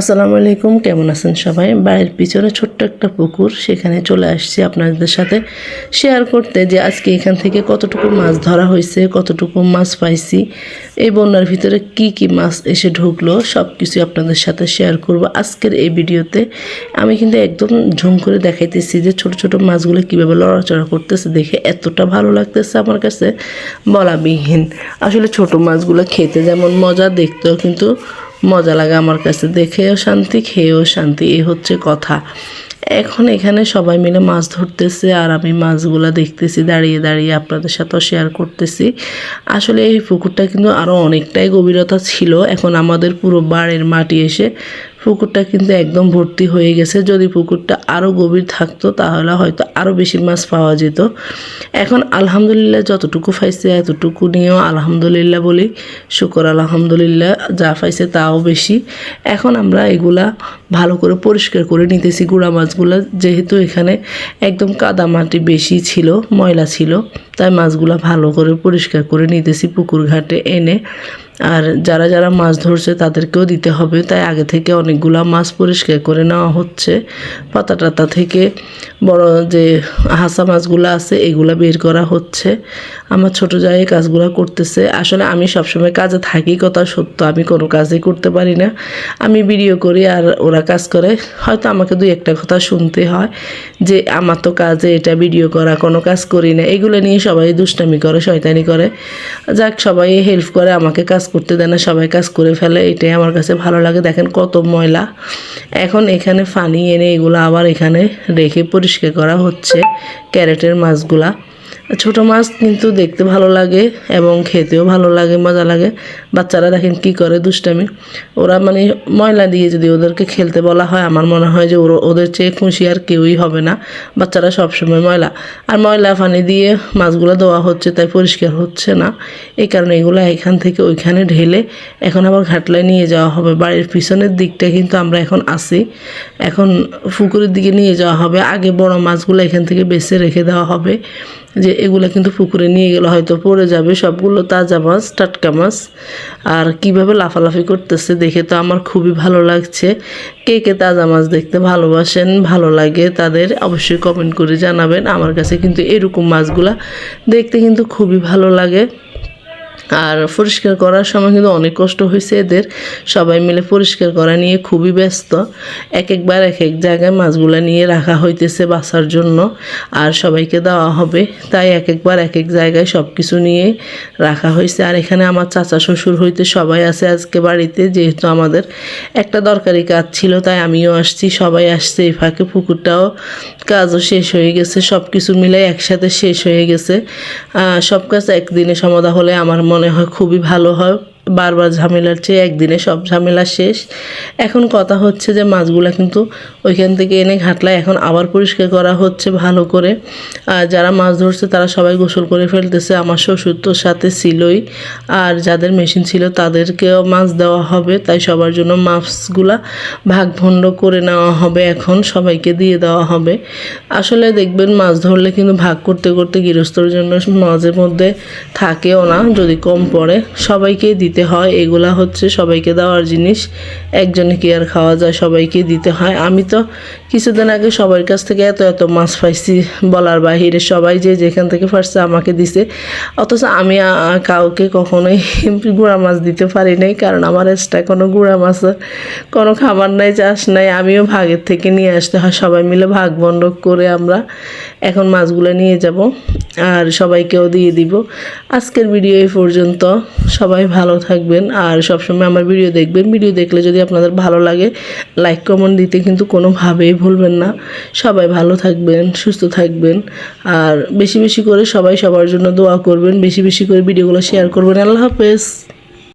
আসসালামু আলাইকুম, কেমন আছেন সবাই? বাড়ির পিছনে ছোট্ট একটা পুকুর, সেখানে চলে আসছি আপনাদের সাথে শেয়ার করতে যে আজকে এখান থেকে কতটুকু মাছ ধরা হয়েছে, কতটুকু মাছ পাইছি, এই বন্যার ভিতরে কি কি মাছ এসে ঢুকলো সব কিছু আপনাদের সাথে শেয়ার করব আজকের এই ভিডিওতে। আমি কিন্তু একদম ঝুম করে দেখাইতেছি যে ছোট ছোট মাছগুলো কীভাবে লড়াচড়া করতেছে, দেখে এতটা ভালো লাগতেছে আমার কাছে। বলাবিহীন। আসলে ছোট মাছগুলো খেতে যেমন মজা, দেখতেও কিন্তু মজা লাগে আমার কাছে। দেখেও শান্তি, খেয়েও শান্তি এই হচ্ছে কথা। এখন এখানে সবাই মিলে মাছ ধরতেছে আর আমি মাছগুলো দেখতেছি, দাঁড়িয়ে দাঁড়িয়ে আপনাদের সাথেও শেয়ার করতেছি। আসলে এই পুকুরটা কিন্তু আরও অনেকটাই গভীরতা ছিল। এখন আমাদের পুরো বাড়ির মাটি এসে পুকুরটা কিন্তু একদম ভর্তি হয়ে গেছে। যদি পুকুরটা আরও গভীর থাকতো, তাহলে হয়তো আরও বেশি মাছ পাওয়া যেত। এখন আলহামদুলিল্লাহ যতটুকু পাইছে, এতটুকু নিয়েও আলহামদুলিল্লাহ বলি, শুকর আলহামদুলিল্লাহ যা পাইছে তাও বেশি। এখন আমরা এগুলা ভালো করে পরিষ্কার করে নিতেছি। গুঁড়া মাছগুলো যেহেতু এখানে একদম কাদা মাটি বেশি ছিল, ময়লা ছিল, তাই মাছগুলো ভালো করে পরিষ্কার করে নিতেছি পুকুর ঘাটে এনে। আর যারা যারা মাছ ধরছে তাদেরকেও দিতে হবে। তাই আগে থেকে অনেকগুলা মাছ পরিষ্কার করে নেওয়া হচ্ছে। পাতা টাতা থেকে বড় যে হাসা মাছগুলো আছে, এগুলা বের করা হচ্ছে। আমার ছোট জায়গায় কাজগুলো করতেছে। আসলে আমি সবসময় কাজে থাকি, কথা সত্য। আমি কোনো কাজই করতে পারি না। আমি ভিডিও করি আর ওরা কাজ করে। হয়তো আমাকে দুই একটা কথা শুনতে হয় যে, আমার তো কাজে এটা ভিডিও করা, কোনো কাজ করি না। এগুলো নিয়ে সবাই দুষ্টামি করে, শয়তানি করে। যাক, সবাই হেল্প করে, আমাকে কাজ করতে দেয় না, সবাই কাজ করে ফেলে, এটাই আমার কাছে ভালো লাগে। দেখেন কত ময়লা। এখন এখানে ফানি এনে এগুলো আবার এখানে রেখে পরিষ্কার করা হচ্ছে, ক্যারেটের মাছগুলা। ছোট মাছ কিন্তু দেখতে ভালো লাগে এবং খেতেও ভালো লাগে, মজা লাগে। বাচ্চারা দেখেন কি করে দুষ্টামি। ওরা মানে ময়লা দিয়ে যদি ওদেরকে খেলতে বলা হয়, আমার মনে হয় যে ওরা ওদের চেয়ে খুশি আর কেউই হবে না। বাচ্চারা সবসময় ময়লা। আর ময়লা পানি দিয়ে মাছগুলো দেওয়া হচ্ছে, তাই পরিষ্কার হচ্ছে না। এই কারণে এগুলো এখান থেকে ওইখানে ঢেলে এখন আবার ঘাটলায় নিয়ে যাওয়া হবে। বাড়ির পিছনের দিকটা কিন্তু আমরা এখন আসি এখন পুকুরের দিকে নিয়ে যাওয়া হবে। আগে বড় মাছগুলো এখান থেকে বেছে রেখে দেওয়া হবে। যে এগুলো কিন্তু পুকুরে নিয়ে গেলে হয়তো পড়ে যাবে। সবগুলো তাজা মাছ, টাটকা মাছ। আর কীভাবে লাফালাফি করতেছে দেখে তো আমার খুবই ভালো লাগছে। কে কে তাজা মাছ দেখতে ভালোবাসেন, ভালো লাগে তাদের অবশ্যই কমেন্ট করে জানাবেন। আমার কাছে কিন্তু এরকম মাছগুলা দেখতে কিন্তু খুবই ভালো লাগে। আর পরিষ্কার করার সময় কিন্তু অনেক কষ্ট হয়েছে এদের। সবাই মিলে পরিষ্কার করা নিয়ে খুবই ব্যস্ত। এক একবার এক এক জায়গায় মাছগুলো নিয়ে রাখা হইতেছে বাসার জন্য, আর সবাইকে দেওয়া হবে। তাই এক একবার এক এক জায়গায় সব কিছু নিয়ে রাখা হয়েছে আর এখানে আমার চাচা শ্বশুর হইতে সবাই আছে আজকে বাড়িতে, যেহেতু আমাদের একটা দরকারি কাজ ছিল, তাই আমিও আসছি, সবাই আসছে এই ফাঁকে। পুকুরটাও কাজও শেষ হয়ে গেছে সব কিছু মিলে একসাথে শেষ হয়ে গেছে। সব কাজ একদিনে সমাধা হলে আমার মনে হয় খুবই ভালো হয়। বারবার ঝামেলার চেয়ে একদিনে সব ঝামেলা শেষ। এখন কথা হচ্ছে যে মাছগুলো কিন্তু ওইখান থেকে এনে ঘাটলায় এখন আবার পরিষ্কার করা হচ্ছে ভালো করে। আর যারা মাছ ধরছে তারা সবাই গোসল করে ফেলতেছে। আমার শ্বশুর সাথে ছিলই। আর যাদের মেশিন ছিল তাদেরকেও মাছ দেওয়া হবে। তাই সবার জন্য মাছগুলা ভাগ ভণ্ড করে নেওয়া হবে। এখন সবাইকে দিয়ে দেওয়া হবে। আসলে দেখবেন মাছ ধরলে কিন্তু ভাগ করতে করতে গৃহস্থর জন্য মাঝে মধ্যে থাকেও না। যদি কম পড়ে, সবাইকেই দিতে হয়, এগুলা হচ্ছে সবাইকে দেওয়ার জিনিস। একজনে কি আর খাওয়া যায়, সবাইকে দিতে হয়। আমি তো কিছুদিন আগে সবার কাছ থেকে এত এত মাছ পাইছি বলার বাহিরে। সবাই যে যেখান থেকে পারছে আমাকে দিছে। অথচ আমি কাউকে কখনোই গুঁড়া মাছ দিতে পারি নাই, কারণ আমার এক্সট্রা কোনো গুঁড়া মাছের কোনো খাবার নাই, চাষ নাই। আমিও ভাগের থেকে নিয়ে আসতে হয়। সবাই মিলে ভাগ বন্ধক করে আমরা এখন মাছগুলো নিয়ে যাব। আর সবাইকেও দিয়ে দিব। আজকের ভিডিও এই পর্যন্ত। সবাই ভালো থাকবেন আর সবসময় আমার ভিডিও দেখবেন। ভিডিও দেখলে যদি আপনাদের ভালো লাগে লাইক কমেন্ট দিতে কিন্তু কোনোভাবেই ভুলবেন না। সবাই ভালো থাকবেন, সুস্থ থাকবেন। আর বেশি বেশি করে সবাই সবার জন্য দোয়া করবেন, বেশি বেশি করে ভিডিওগুলো শেয়ার করবেন। আল্লাহ হাফেজ।